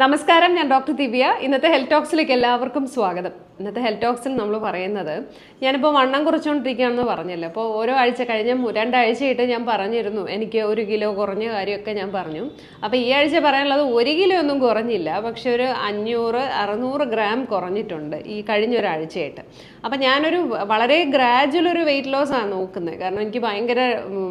നമസ്കാരം ഞാൻ ഡോക്ടർ ദിവ്യ. ഇന്നത്തെ ഹെൽത്ത് ടോക്സിലേക്ക് എല്ലാവർക്കും സ്വാഗതം. ഇന്നത്തെ ഹെൽത്ത് ടോക്സിൽ നമ്മൾ പറയുന്നത് ഞാനിപ്പോൾ വണ്ണം കുറച്ചുകൊണ്ടിരിക്കുകയാണെന്ന് പറഞ്ഞല്ലോ. അപ്പോൾ ഓരോ ആഴ്ച കഴിഞ്ഞ രണ്ടാഴ്ചയായിട്ട് ഞാൻ പറഞ്ഞിരുന്നു എനിക്ക് ഒരു കിലോ കുറഞ്ഞ കാര്യമൊക്കെ ഞാൻ പറഞ്ഞു. അപ്പോൾ ഈ ആഴ്ച പറയാനുള്ളത് ഒരു കിലോ ഒന്നും കുറഞ്ഞില്ല പക്ഷെ ഒരു അഞ്ഞൂറ് അറുന്നൂറ് ഗ്രാം കുറഞ്ഞിട്ടുണ്ട് ഈ കഴിഞ്ഞ ഒരാഴ്ചയായിട്ട് അപ്പോൾ ഞാനൊരു വളരെ ഗ്രാജുവൽ ഒരു വെയിറ്റ് ലോസ് ആണ് നോക്കുന്നത്. കാരണം എനിക്ക് ഭയങ്കര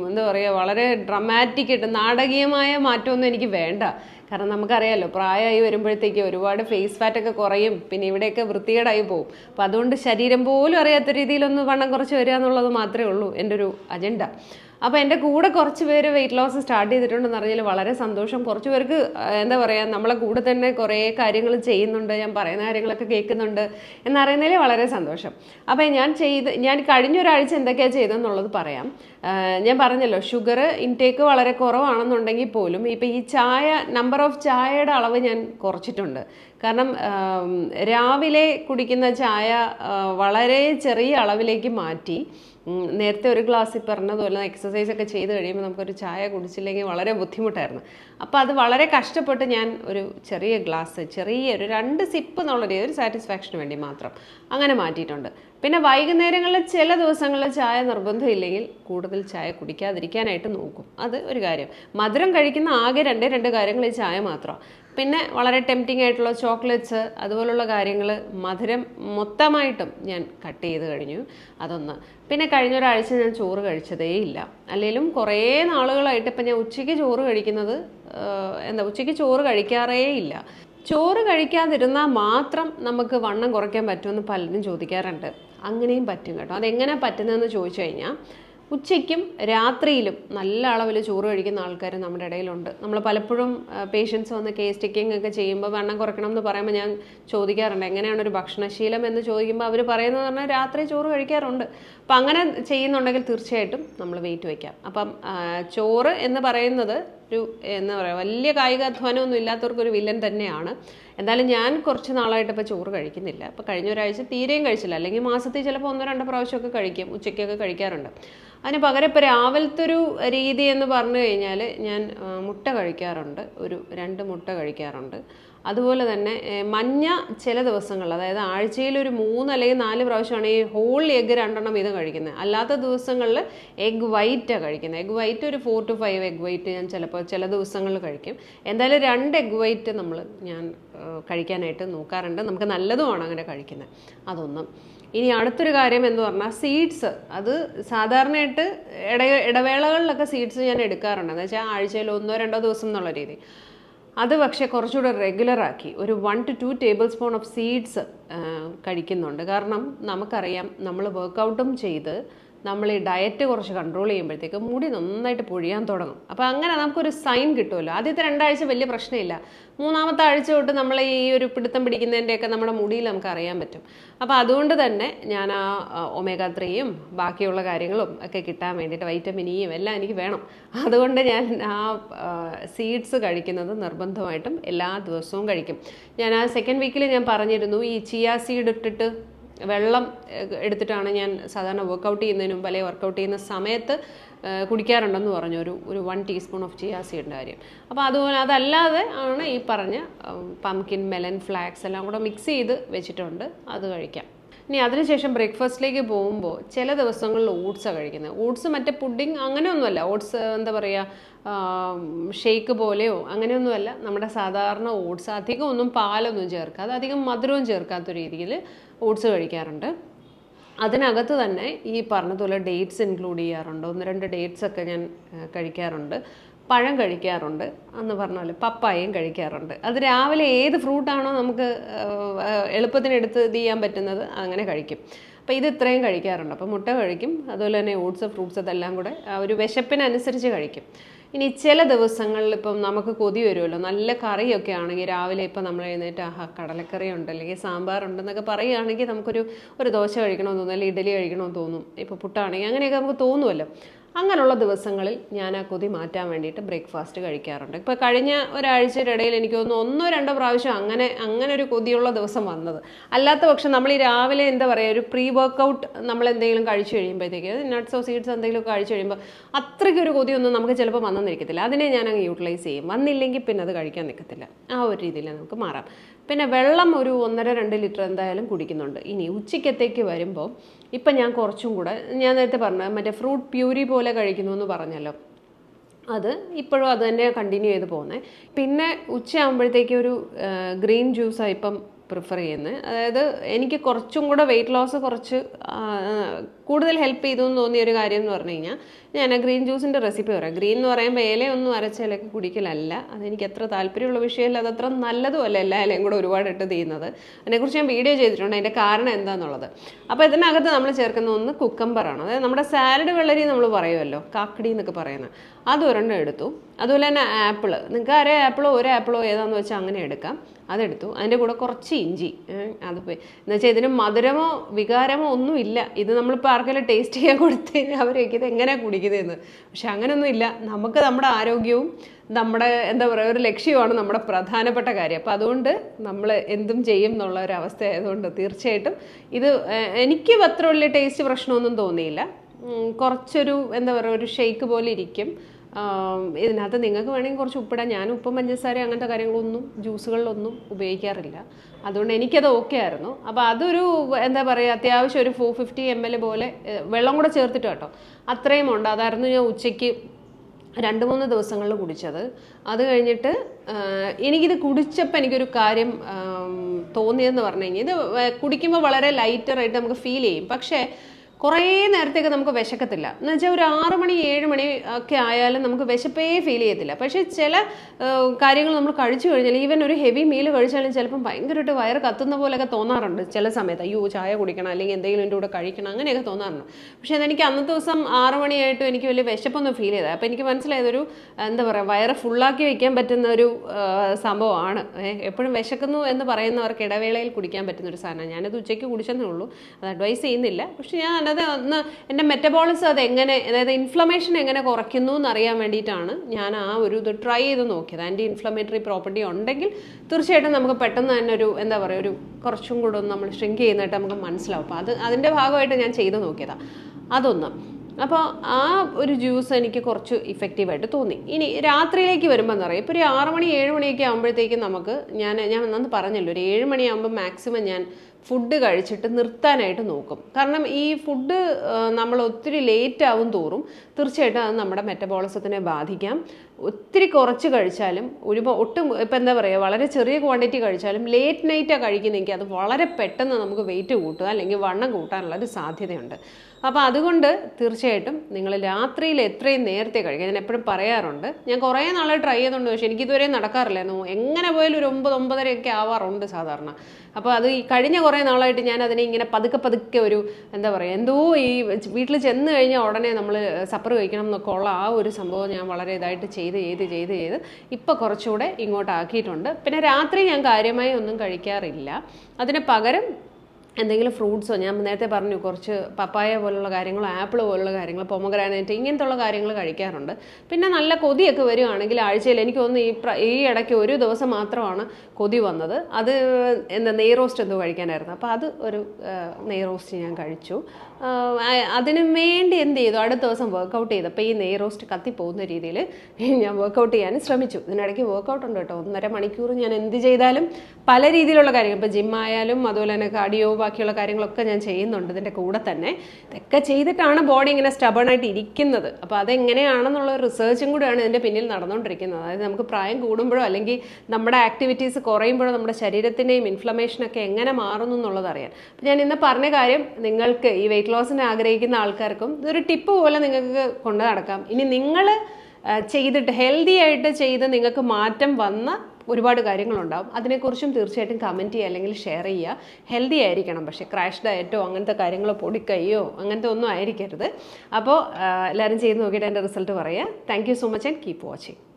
എന്താ പറയുക വളരെ ഡ്രമാറ്റിക് ആയിട്ട് നാടകീയമായ മാറ്റമൊന്നും എനിക്ക് വേണ്ട. കാരണം നമുക്കറിയാലോ പ്രായമായി വരുമ്പോഴത്തേക്ക് ഒരുപാട് ഫേസ് ഫാറ്റൊക്കെ കുറയും പിന്നെ ഇവിടെയൊക്കെ വൃത്തികേടായി പോകും അപ്പോൾ അതുകൊണ്ട് ശരീരം പോലും അറിയാത്ത രീതിയിലൊന്ന് വണ്ണം കുറച്ച് വരിക എന്നുള്ളത് മാത്രമേ ഉള്ളൂ എന്റെ ഒരു അജണ്ട അപ്പോൾ എന്റെ കൂടെ കുറച്ച് പേര് വെയിറ്റ് ലോസ് സ്റ്റാർട്ട് ചെയ്തിട്ടുണ്ടെന്ന് അറിഞ്ഞാൽ വളരെ സന്തോഷം. കുറച്ച് പേർക്ക് എന്താ പറയുക നമ്മളെ കൂടെ തന്നെ കുറേ കാര്യങ്ങൾ ചെയ്യുന്നുണ്ട്. ഞാൻ പറയുന്ന കാര്യങ്ങളൊക്കെ കേൾക്കുന്നുണ്ട് എന്നറിയുന്നതിൽ വളരെ സന്തോഷം. അപ്പോൾ ഞാൻ ചെയ്ത് ഞാൻ കഴിഞ്ഞ ഒരാഴ്ച എന്തൊക്കെയാണ് ചെയ്തതെന്നുള്ളത് പറയാം. ഞാൻ പറഞ്ഞല്ലോ ഷുഗർ ഇൻടേക്ക് വളരെ കുറവാണെന്നുണ്ടെങ്കിൽ പോലും ഇപ്പം ഈ ചായ നമ്പർ ഓഫ് ചായയുടെ അളവ് ഞാൻ കുറച്ചിട്ടുണ്ട്. കാരണം രാവിലെ കുടിക്കുന്ന ചായ വളരെ ചെറിയ അളവിലേക്ക് മാറ്റി. നേരത്തെ ഒരു ഗ്ലാസ്സിൽ പറഞ്ഞതുപോലെ എക്സസൈസ് ഒക്കെ ചെയ്ത് കഴിയുമ്പോൾ നമുക്കൊരു ചായ കുടിച്ചില്ലെങ്കിൽ വളരെ ബുദ്ധിമുട്ടായിരുന്നു. അപ്പോൾ അത് വളരെ കഷ്ടപ്പെട്ട് ഞാൻ ഒരു ചെറിയ ഗ്ലാസ് ചെറിയ ഒരു രണ്ട് സിപ്പ് എന്നുള്ള രീതി ഒരു സാറ്റിസ്ഫാക്ഷന് വേണ്ടി മാത്രം അങ്ങനെ മാറ്റിയിട്ടുണ്ട്. പിന്നെ വൈകുന്നേരങ്ങളിൽ ചില ദിവസങ്ങളിൽ ചായ നിർബന്ധമില്ലെങ്കിൽ കൂടുതൽ ചായ കുടിക്കാതിരിക്കാനായിട്ട് നോക്കും. അത് ഒരു കാര്യം. മധുരം കഴിക്കുന്ന ആകെ രണ്ടേ രണ്ട് കാര്യങ്ങൾ ഈ ചായ മാത്രമാണ് പിന്നെ വളരെ ടെംപ്റ്റിംഗ് ആയിട്ടുള്ള ചോക്ലേറ്റ്സ് അതുപോലുള്ള കാര്യങ്ങൾ മധുരം മൊത്തമായിട്ടും ഞാൻ കട്ട് ചെയ്ത് കഴിഞ്ഞു. അതൊന്ന്. പിന്നെ കഴിഞ്ഞ ഒരാഴ്ച ഞാൻ ചോറ് കഴിച്ചതേ ഇല്ല. അല്ലെങ്കിലും കുറേ നാളുകളായിട്ട് ഇപ്പം ഞാൻ ഉച്ചയ്ക്ക് ചോറ് കഴിക്കുന്നത് എന്താ ഉച്ചയ്ക്ക് ചോറ് കഴിക്കാറേ ഇല്ല. ചോറ് കഴിക്കാതിരുന്നാൽ മാത്രം നമുക്ക് വണ്ണം കുറയ്ക്കാൻ പറ്റുമെന്ന് പലരും ചോദിക്കാറുണ്ട്. അങ്ങനെയും പറ്റും കേട്ടോ. അതെങ്ങനെ പറ്റുന്നതെന്ന് ചോദിച്ചു കഴിഞ്ഞാൽ ഉച്ചയ്ക്കും രാത്രിയിലും നല്ല അളവിൽ ചോറ് കഴിക്കുന്ന ആൾക്കാർ നമ്മുടെ ഇടയിലുണ്ട്. നമ്മൾ പലപ്പോഴും പേഷ്യൻസ് വന്ന് കേസ് ടിക്കിംഗ് ഒക്കെ ചെയ്യുമ്പോൾ വണ്ണം കുറയ്ക്കണം എന്ന് പറയുമ്പോൾ ഞാൻ ചോദിക്കാറുണ്ട് എങ്ങനെയാണ് ഒരു ഭക്ഷണശീലം? എന്ന് ചോദിക്കുമ്പോൾ അവർ പറയുന്നത് പറഞ്ഞാൽ രാത്രി ചോറ് കഴിക്കാറുണ്ട്. അപ്പം അങ്ങനെ ചെയ്യുന്നുണ്ടെങ്കിൽ തീർച്ചയായിട്ടും നമ്മൾ വെയിറ്റ് വയ്ക്കാം അപ്പം ചോറ് എന്ന് പറയുന്നത് ഒരു എന്താ പറയുക വലിയ കായിക അധ്വാനമൊന്നും ഇല്ലാത്തവർക്കൊരു വില്ലൻ തന്നെയാണ്. എന്തായാലും ഞാൻ കുറച്ച് നാളായിട്ട് ഇപ്പോൾ ചോറ് കഴിക്കുന്നില്ല. അപ്പോൾ കഴിഞ്ഞ ഒരാഴ്ച തീരെയും കഴിച്ചില്ല. അല്ലെങ്കിൽ മാസത്തിൽ ചിലപ്പോൾ ഒന്നോ രണ്ടോ പ്രാവശ്യമൊക്കെ കഴിക്കും ഉച്ചയ്ക്കൊക്കെ കഴിക്കാറുണ്ട്. അതിന് പകരം ഇപ്പോൾ രാവിലത്തെ ഒരു രീതി എന്ന് പറഞ്ഞു കഴിഞ്ഞാൽ ഞാൻ മുട്ട കഴിക്കാറുണ്ട്. ഒരു രണ്ട് മുട്ട കഴിക്കാറുണ്ട്. അതുപോലെ തന്നെ മഞ്ഞ ചില ദിവസങ്ങളിൽ അതായത് ആഴ്ചയിൽ ഒരു മൂന്ന് അല്ലെങ്കിൽ നാല് പ്രാവശ്യമാണ് ഈ ഹോൾ എഗ്ഗ് രണ്ടെണ്ണം വീതം കഴിക്കുന്നത്. അല്ലാത്ത ദിവസങ്ങളിൽ എഗ് വൈറ്റാണ് കഴിക്കുന്നത്. എഗ് വൈറ്റ് ഒരു four to five egg white ഞാൻ ചിലപ്പോൾ ചില ദിവസങ്ങളിൽ കഴിക്കും. എന്തായാലും രണ്ട് എഗ് വൈറ്റ് നമ്മൾ ഞാൻ കഴിക്കാനായിട്ട് നോക്കാറുണ്ട്. നമുക്ക് നല്ലതുമാണ് അങ്ങനെ കഴിക്കുന്നത്. അതൊന്നും. ഇനി അടുത്തൊരു കാര്യം എന്ന് പറഞ്ഞാൽ സീഡ്സ് അത് സാധാരണയായിട്ട് ഇട ഇടവേളകളിലൊക്കെ സീഡ്സ് ഞാൻ എടുക്കാറുണ്ട്. എന്ന് വെച്ചാൽ ആഴ്ചയിൽ ഒന്നോ രണ്ടോ ദിവസം എന്നുള്ള രീതി. അത് പക്ഷേ കുറച്ചുകൂടെ റെഗുലറാക്കി ഒരു one to two tablespoon of seeds കഴിക്കുന്നുണ്ട്. കാരണം നമുക്കറിയാം നമ്മൾ വർക്കൗട്ടും ചെയ്ത് നമ്മൾ ഈ ഡയറ്റ് കുറച്ച് കൺട്രോൾ ചെയ്യുമ്പോഴത്തേക്ക് മുടി നന്നായിട്ട് പൊഴിയാൻ തുടങ്ങും. അപ്പോൾ അങ്ങനെ നമുക്കൊരു സൈൻ കിട്ടുമല്ലോ. ആദ്യത്തെ രണ്ടാഴ്ച വലിയ പ്രശ്നമില്ല. മൂന്നാമത്തെ ആഴ്ച തൊട്ട് നമ്മൾ ഈ ഒരു പിടുത്തം പിടിക്കുന്നതിന്റെയൊക്കെ നമ്മുടെ മുടിയിൽ നമുക്ക് അറിയാൻ പറ്റും. അപ്പോൾ അതുകൊണ്ട് തന്നെ ഞാൻ ആ ഒമേഗ ത്രീയും ബാക്കിയുള്ള കാര്യങ്ങളും ഒക്കെ കിട്ടാൻ വേണ്ടിയിട്ട് വൈറ്റമിൻ ഇയും എല്ലാം എനിക്ക് വേണം. അതുകൊണ്ട് ഞാൻ ആ സീഡ്സ് കഴിക്കുന്നത് നിർബന്ധമായിട്ടും എല്ലാ ദിവസവും കഴിക്കും. ഞാൻ ആ സെക്കൻഡ് വീക്കിൽ ഞാൻ പറഞ്ഞിരുന്നു ഈ ചിയ സീഡ് ഇട്ടിട്ട് വെള്ളം എടുത്തിട്ടാണ് ഞാൻ സാധാരണ വർക്കൗട്ട് ചെയ്യുന്നതിന് അല്ലെങ്കിൽ വർക്കൗട്ട് ചെയ്യുന്ന സമയത്ത് കുടിക്കാറുണ്ടെന്ന് പറഞ്ഞു ഒരു ഒരു വൺ ടീസ്പൂൺ ഓഫ് ചിയാസിയുടെ കാര്യം. അപ്പോൾ അതുപോലെ അതല്ലാതെ ആണ് ഈ പറഞ്ഞ പംകിൻ മെലൻ ഫ്ലാക്സ് എല്ലാം കൂടെ മിക്സ് ചെയ്ത് വെച്ചിട്ടുണ്ട്. അത് കഴിക്കാം. ഇനി അതിനുശേഷം ബ്രേക്ക്ഫാസ്റ്റിലേക്ക് പോകുമ്പോൾ ചില ദിവസങ്ങളിൽ ഓട്സാണ് കഴിക്കുന്നത്. ഓട്സ് മറ്റേ പുഡിങ് അങ്ങനെയൊന്നുമല്ല. ഓട്സ് എന്താ പറയുക ഷേക്ക് പോലെയോ അങ്ങനെയൊന്നുമല്ല. നമ്മുടെ സാധാരണ ഓട്സ് അധികം ഒന്നും പാലൊന്നും ചേർക്കാതെ അധികം മധുരവും ചേർക്കാത്ത രീതിയിൽ ഓട്സ് കഴിക്കാറുണ്ട്. അതിനകത്ത് തന്നെ ഈ പറഞ്ഞതുപോലെ ഡേറ്റ്സ് ഇൻക്ലൂഡ് ചെയ്യാറുണ്ട്. ഒന്ന് രണ്ട് ഡേറ്റ്സ് ഒക്കെ ഞാൻ കഴിക്കാറുണ്ട്. പഴം കഴിക്കാറുണ്ട് എന്ന് പറഞ്ഞ പോലെ പപ്പായയും കഴിക്കാറുണ്ട്. അത് രാവിലെ ഏത് ഫ്രൂട്ടാണോ നമുക്ക് ആ, ആ, എളുപ്പത്തിന് എടുത്ത് ഇത് ചെയ്യാൻ പറ്റുന്നത് അങ്ങനെ കഴിക്കും. അപ്പോൾ ഇത് ഇത്രയും കഴിക്കാറുണ്ട്. അപ്പോൾ മുട്ട കഴിക്കും അതുപോലെ തന്നെ ഓട്സ് ഫ്രൂട്ട്സ് അതെല്ലാം കൂടെ ആ ഒരു വിശപ്പിനനുസരിച്ച് കഴിക്കും. ഇനി ചില ദിവസങ്ങളിൽ ഇപ്പം നമുക്ക് കൊതി വരുമല്ലോ. നല്ല കറിയൊക്കെ ആണെങ്കിൽ രാവിലെ ഇപ്പം നമ്മൾ എഴുന്നേറ്റ് ആഹാ കടലക്കറി ഉണ്ട് അല്ലെങ്കിൽ സാമ്പാർ ഉണ്ടെന്നൊക്കെ പറയുകയാണെങ്കിൽ നമുക്കൊരു ഒരു ദോശ കഴിക്കണമെന്ന് തോന്നും അല്ലെങ്കിൽ ഇഡലി കഴിക്കണമെന്ന് തോന്നും ഇപ്പോൾ പുട്ടാണെങ്കിൽ അങ്ങനെയൊക്കെ നമുക്ക് തോന്നുമല്ലോ. അങ്ങനെയുള്ള ദിവസങ്ങളിൽ ഞാൻ ആ കൊതി മാറ്റാൻ വേണ്ടിയിട്ട് ബ്രേക്ക്ഫാസ്റ്റ് കഴിക്കാറുണ്ട്. ഇപ്പോൾ കഴിഞ്ഞ ഒരാഴ്ചയുടെ ഇടയിൽ എനിക്ക് തോന്നുന്നു ഒന്നോ രണ്ടോ പ്രാവശ്യം അങ്ങനെ അങ്ങനെ ഒരു കൊതിയുള്ള ദിവസം വന്നത്. അല്ലാത്ത പക്ഷം നമ്മൾ ഈ രാവിലെ എന്താ പറയുക ഒരു പ്രീ വർക്കൗട്ട് നമ്മൾ എന്തെങ്കിലും കഴിച്ചു കഴിയുമ്പോഴത്തേക്ക് നട്ട്സോ സീഡ്സ് എന്തെങ്കിലും കഴിച്ചു കഴിയുമ്പോൾ അത്രയ്ക്കൊരു കൊതിയൊന്നും നമുക്ക് ചിലപ്പോൾ വന്നെന്നിരിക്കത്തില്ല. അതിനെ ഞാൻ അങ്ങ് യൂട്ടിലൈസ് ചെയ്യും. വന്നില്ലെങ്കിൽ പിന്നെ അത് കഴിക്കാൻ നിൽക്കത്തില്ല. ആ ഒരു രീതിയിൽ നമുക്ക് മാറാം. പിന്നെ വെള്ളം ഒരു ഒന്നര രണ്ട് ലിറ്റർ എന്തായാലും കുടിക്കുന്നുണ്ട്. ഇനി ഉച്ചയ്ക്കത്തേക്ക് വരുമ്പോൾ ഇപ്പം ഞാൻ കുറച്ചും കൂടെ ഞാൻ നേരത്തെ പറഞ്ഞ മറ്റേ ഫ്രൂട്ട് പ്യൂരി പോലെ കഴിക്കുന്നു എന്ന് പറഞ്ഞല്ലോ. അത് ഇപ്പോഴും അത് തന്നെ കണ്ടിന്യൂ ചെയ്ത് പോകുന്നത് പിന്നെ ഉച്ചയാകുമ്പോഴത്തേക്ക് ഒരു ഗ്രീൻ ജ്യൂസാണ് ഇപ്പം പ്രിഫർ ചെയ്യുന്നത് അതായത് എനിക്ക് കുറച്ചും കൂടെ വെയിറ്റ് ലോസ് കുറച്ച് കൂടുതൽ ഹെൽപ്പ് ചെയ്തു എന്ന് തോന്നിയ ഒരു കാര്യം എന്ന് പറഞ്ഞു കഴിഞ്ഞാൽ ഞാൻ ഗ്രീൻ ജ്യൂസിന്റെ റെസിപ്പി പറയാം. ഗ്രീൻ എന്ന് പറയുമ്പോൾ ഇലയൊന്നും അരച്ചിലൊക്കെ കുടിക്കലല്ല. അതെനിക്ക് അത്ര താല്പര്യമുള്ള വിഷയമല്ല. അത് അത്ര നല്ലതും അല്ല എല്ലാ ഇലയും കൂടെ ഒരുപാട് ഇട്ട് ചെയ്യുന്നത് അതിനെക്കുറിച്ച് ഞാൻ വീഡിയോ ചെയ്തിട്ടുണ്ട്. അതിന്റെ കാരണം എന്താണെന്നുള്ളത് അപ്പോൾ ഇതിനകത്ത് നമ്മൾ ചേർക്കുന്ന ഒന്ന് കുക്കമ്പറാണ് അതായത് നമ്മുടെ സാലഡ് വെള്ളരി നമ്മൾ പറയുമല്ലോ കാക്കടി എന്നൊക്കെ പറയുന്നത് അത് ഒരെണ്ണം എടുത്തു. അതുപോലെ തന്നെ ആപ്പിൾ നിങ്ങൾക്ക് അര ആപ്പിളോ ഒരു ആപ്പിളോ ഏതാണെന്ന് വെച്ചാൽ അങ്ങനെ എടുക്കാം. അതെടുത്തു. അതിന്റെ കൂടെ കുറച്ച് ഇഞ്ചി. അത് എന്ന് വെച്ചാൽ ഇതിന് മധുരമോ വികാരമോ ഒന്നുമില്ല. ഇത് നമ്മളിപ്പോൾ ആർക്കെങ്കിലും ടേസ്റ്റ് ചെയ്യാൻ കൊടുത്ത് അവരൊക്കെ ഇത് എങ്ങനെയാണ് കുടിക്കുന്നതെന്ന്. പക്ഷെ അങ്ങനെയൊന്നും ഇല്ല. നമുക്ക് നമ്മുടെ ആരോഗ്യവും നമ്മുടെ എന്താ പറയുക ഒരു ലക്ഷ്യമാണ് നമ്മുടെ പ്രധാനപ്പെട്ട കാര്യം. അപ്പോൾ അതുകൊണ്ട് നമ്മൾ എന്തും ചെയ്യും എന്നുള്ള ഒരു അവസ്ഥ ആയതുകൊണ്ട് തീർച്ചയായിട്ടും ഇത് എനിക്ക് അത്ര വലിയ ടേസ്റ്റ് പ്രശ്നമൊന്നും തോന്നിയില്ല. കുറച്ചൊരു എന്താ പറയുക ഒരു ഷെയ്ക്ക് പോലെ ഇരിക്കും. ഇതിനകത്ത് നിങ്ങൾക്ക് വേണമെങ്കിൽ കുറച്ച് ഉപ്പിടാം. ഞാൻ ഉപ്പും പഞ്ചസാര അങ്ങനത്തെ കാര്യങ്ങളൊന്നും ജ്യൂസുകളിലൊന്നും ഉപയോഗിക്കാറില്ല. അതുകൊണ്ട് എനിക്കത് ഓക്കെ ആയിരുന്നു. അപ്പോൾ അതൊരു എന്താ പറയുക അത്യാവശ്യം ഒരു ഫോർ ഫിഫ്റ്റി എം എൽ പോലെ വെള്ളം കൂടെ ചേർത്തിട്ട് കേട്ടോ. അത്രയും ഉണ്ട്. അതായിരുന്നു ഞാൻ ഉച്ചയ്ക്ക് രണ്ട് മൂന്ന് ദിവസങ്ങളിൽ കുടിച്ചത്. അത് കഴിഞ്ഞിട്ട് എനിക്കിത് കുടിച്ചപ്പോൾ എനിക്കൊരു കാര്യം തോന്നിയതെന്ന് പറഞ്ഞു കഴിഞ്ഞാൽ ഇത് കുടിക്കുമ്പോൾ വളരെ ലൈറ്ററായിട്ട് നമുക്ക് ഫീൽ ചെയ്യും. പക്ഷേ കുറേ നേരത്തേക്ക് നമുക്ക് വിശക്കത്തില്ല. എന്ന് വെച്ചാൽ ഒരു ആറ് മണി ഏഴ് മണി ഒക്കെ ആയാലും നമുക്ക് വിശപ്പേ ഫീൽ ചെയ്യത്തില്ല. പക്ഷേ ചില കാര്യങ്ങൾ നമ്മൾ കഴിച്ചു കഴിഞ്ഞാൽ ഈവൻ ഒരു ഹെവി മീൽ കഴിച്ചാലും ചിലപ്പം ഭയങ്കരമായിട്ട് വയർ കത്തുന്ന പോലെയൊക്കെ തോന്നാറുണ്ട് ചില സമയത്ത്. അയ്യോ ചായ കുടിക്കണം അല്ലെങ്കിൽ എന്തെങ്കിലും എന്റെ കൂടെ കഴിക്കണം അങ്ങനെയൊക്കെ തോന്നാറുണ്ട്. പക്ഷേ അതെനിക്ക് അന്നത്തെ ദിവസം ആറ് മണിയായിട്ടും എനിക്ക് വലിയ വിശപ്പൊന്നും ഫീൽ ചെയ്തത് അപ്പോൾ എനിക്ക് മനസ്സിലായതൊരു എന്താ പറയുക വയറ് ഫുള്ളാക്കി വയ്ക്കാൻ പറ്റുന്ന ഒരു സംഭവമാണ്. എപ്പോഴും വിശക്കുന്നു എന്ന് പറയുന്നവർക്ക് ഇടവേളയിൽ കുടിക്കാൻ പറ്റുന്ന ഒരു സാധനമാണ്. ഞാനത് ഉച്ചയ്ക്ക് കുടിച്ചെന്നേ ഉള്ളൂ. അത് അഡ്വൈസ് ചെയ്യുന്നില്ല. പക്ഷേ ഞാൻ അത് ഒന്ന് എന്റെ മെറ്റബോളിസം അത് എങ്ങനെ അതായത് ഇൻഫ്ലമേഷൻ എങ്ങനെ കുറയ്ക്കുന്നു എന്നറിയാൻ വേണ്ടിയിട്ടാണ് ഞാൻ ആ ഒരു ഇത് ട്രൈ ചെയ്ത് നോക്കിയത്. ആന്റി ഇൻഫ്ലമേറ്ററി പ്രോപ്പർട്ടി ഉണ്ടെങ്കിൽ തീർച്ചയായിട്ടും നമുക്ക് പെട്ടെന്ന് തന്നെ ഒരു എന്താ പറയുക ഒരു കുറച്ചും കൂടെ ഒന്ന് നമ്മൾ ഷ്രിങ്ക് ചെയ്യുന്നതായിട്ട് നമുക്ക് മനസ്സിലാവും. അപ്പോൾ അത് അതിന്റെ ഭാഗമായിട്ട് ഞാൻ ചെയ്ത് നോക്കിയതാണ് അതൊന്ന്. അപ്പോൾ ആ ഒരു ജ്യൂസ് എനിക്ക് കുറച്ച് ഇഫക്റ്റീവായിട്ട് തോന്നി. ഇനി രാത്രിയിലേക്ക് വരുമ്പോൾ എന്താ പറയുക ഇപ്പോൾ ഒരു ആറ് മണി ഏഴ് മണിയൊക്കെ ആകുമ്പോഴത്തേക്കും നമുക്ക് ഞാൻ ഞാൻ അന്ന് പറഞ്ഞല്ലോ ഒരു ഏഴ് മണിയാകുമ്പോൾ മാക്സിമം ഞാൻ ഫുഡ് കഴിച്ചിട്ട് നിർത്താനായിട്ട് നോക്കും. കാരണം ഈ ഫുഡ് നമ്മൾ ഒത്തിരി ലേറ്റ് ആവും തോറും തീർച്ചയായിട്ടും അത് നമ്മുടെ മെറ്റബോളിസത്തിനെ ബാധിക്കാം. ഒത്തിരി കുറച്ച് കഴിച്ചാലും ഒരുപാട് ഒട്ടും ഇപ്പം എന്താ പറയുക വളരെ ചെറിയ ക്വാണ്ടിറ്റി കഴിച്ചാലും ലേറ്റ് നൈറ്റാണ് കഴിക്കുന്നെങ്കിൽ അത് വളരെ പെട്ടെന്ന് നമുക്ക് വെയിറ്റ് കൂട്ടുക അല്ലെങ്കിൽ വണ്ണം കൂട്ടാനുള്ള ഒരു സാധ്യതയുണ്ട്. അപ്പോൾ അതുകൊണ്ട് തീർച്ചയായിട്ടും നിങ്ങൾ രാത്രിയിൽ എത്രയും നേരത്തെ കഴിക്കുക. ഞാൻ എപ്പോഴും പറയാറുണ്ട് ഞാൻ കുറേ നാളെ ട്രൈ ചെയ്തുകൊണ്ട് പക്ഷേ എനിക്കിതുവരെ നടക്കാറില്ലായിരുന്നു. എങ്ങനെ പോയാലും ഒരു ഒമ്പത് ഒമ്പതരയൊക്കെ ആവാറുണ്ട് സാധാരണ. അപ്പോൾ അത് ഈ കഴിഞ്ഞ കുറേ നാളായിട്ട് ഞാൻ അതിനെ ഇങ്ങനെ പതുക്കെ പതുക്കെ ഒരു എന്താ പറയുക എന്തോ ഈ വീട്ടിൽ ചെന്ന് കഴിഞ്ഞാൽ ഉടനെ നമ്മൾ സപ്പർ കഴിക്കണം എന്നൊക്കെ ഉള്ള ആ ഒരു സംഭവം ഞാൻ വളരെ ഇതായിട്ട് ചെയ്ത് ചെയ്ത് ചെയ്ത് ചെയ്ത് ഇപ്പോൾ കുറച്ചുകൂടെ ഇങ്ങോട്ടാക്കിയിട്ടുണ്ട്. പിന്നെ രാത്രി ഞാൻ കാര്യമായി ഒന്നും കഴിക്കാറില്ല. അതിന് പകരം എന്തെങ്കിലും ഫ്രൂട്ട്സോ ഞാൻ നേരത്തെ പറഞ്ഞു കുറച്ച് പപ്പായ പോലുള്ള കാര്യങ്ങളോ ആപ്പിൾ പോലുള്ള കാര്യങ്ങൾ പൊമഗ്രാനൈറ്റ് ഇങ്ങനത്തെ ഉള്ള കാര്യങ്ങൾ കഴിക്കാറുണ്ട്. പിന്നെ നല്ല കൊതിയൊക്കെ വരികയാണെങ്കിൽ ആഴ്ചയിൽ എനിക്ക് തോന്നുന്നു ഈ ഈ ഇടയ്ക്ക് ഒരു ദിവസം മാത്രമാണ് കൊതി വന്നത്. അത് എന്താ നെയ് റോസ്റ്റ് എന്തോ കഴിക്കാനായിരുന്നു. അപ്പോൾ അത് ഒരു നെയ് റോസ്റ്റ് ഞാൻ കഴിച്ചു. അതിന് വേണ്ടി എന്ത് ചെയ്തു? അടുത്ത ദിവസം വർക്കൗട്ട് ചെയ്തപ്പോൾ ഈ നെയ് റോസ്റ്റ് കത്തിപ്പോകുന്ന രീതിയിൽ ഞാൻ വർക്കൗട്ട് ചെയ്യാൻ ശ്രമിച്ചു. ഇതിനിടയ്ക്ക് വർക്കൗട്ട് ഉണ്ട് കേട്ടോ. ഒന്നര മണിക്കൂർ ഞാൻ എന്ത് ചെയ്താലും പല രീതിയിലുള്ള കാര്യങ്ങൾ. ഇപ്പോൾ ജിം ആയാലും അതുപോലെ തന്നെ കാർഡിയോ ബാക്കിയുള്ള കാര്യങ്ങളൊക്കെ ഞാൻ ചെയ്യുന്നുണ്ട് ഇതിന്റെ കൂടെ തന്നെ. ഇതൊക്കെ ചെയ്തിട്ടാണ് ബോഡി ഇങ്ങനെ സ്റ്റബണായിട്ട് ഇരിക്കുന്നത്. അപ്പോൾ അതെങ്ങനെയാണെന്നുള്ള റിസർച്ചും കൂടെയാണ് ഇതിന്റെ പിന്നിൽ നടന്നുകൊണ്ടിരിക്കുന്നത്. അതായത് നമുക്ക് പ്രായം കൂടുമ്പോഴോ അല്ലെങ്കിൽ നമ്മുടെ ആക്ടിവിറ്റീസ് കുറയുമ്പോഴോ നമ്മുടെ ശരീരത്തിന്റെയും ഇൻഫ്ലമേഷനൊക്കെ എങ്ങനെ മാറുന്നു എന്നുള്ളത് അറിയാൻ. അപ്പോൾ ഞാൻ ഇന്ന് പറഞ്ഞ കാര്യം നിങ്ങൾക്ക് ഈ വെയിറ്റ് ലോസിന് ആഗ്രഹിക്കുന്ന ആൾക്കാർക്കും ഇതൊരു ടിപ്പ് പോലെ നിങ്ങൾക്ക് കൊണ്ടു നടക്കാം. ഇനി നിങ്ങൾ ചെയ്തിട്ട് ഹെൽത്തി ആയിട്ട് ചെയ്ത് നിങ്ങൾക്ക് മാറ്റം വന്ന ഒരുപാട് കാര്യങ്ങളുണ്ടാവും. അതിനെക്കുറിച്ചും തീർച്ചയായിട്ടും കമന്റ് ചെയ്യുക അല്ലെങ്കിൽ ഷെയർ ചെയ്യുക. ഹെൽത്തി ആയിരിക്കണം. പക്ഷേ ക്രാഷ് ഡയറ്റോ അങ്ങനത്തെ കാര്യങ്ങളോ പൊടിക്കൈയോ അങ്ങനത്തെ ഒന്നും ആയിരിക്കരുത്. അപ്പോൾ എല്ലാവരും ചെയ്ത് നോക്കിയിട്ട് എന്റെ റിസൾട്ട് പറയുക. Thank so much and keep watching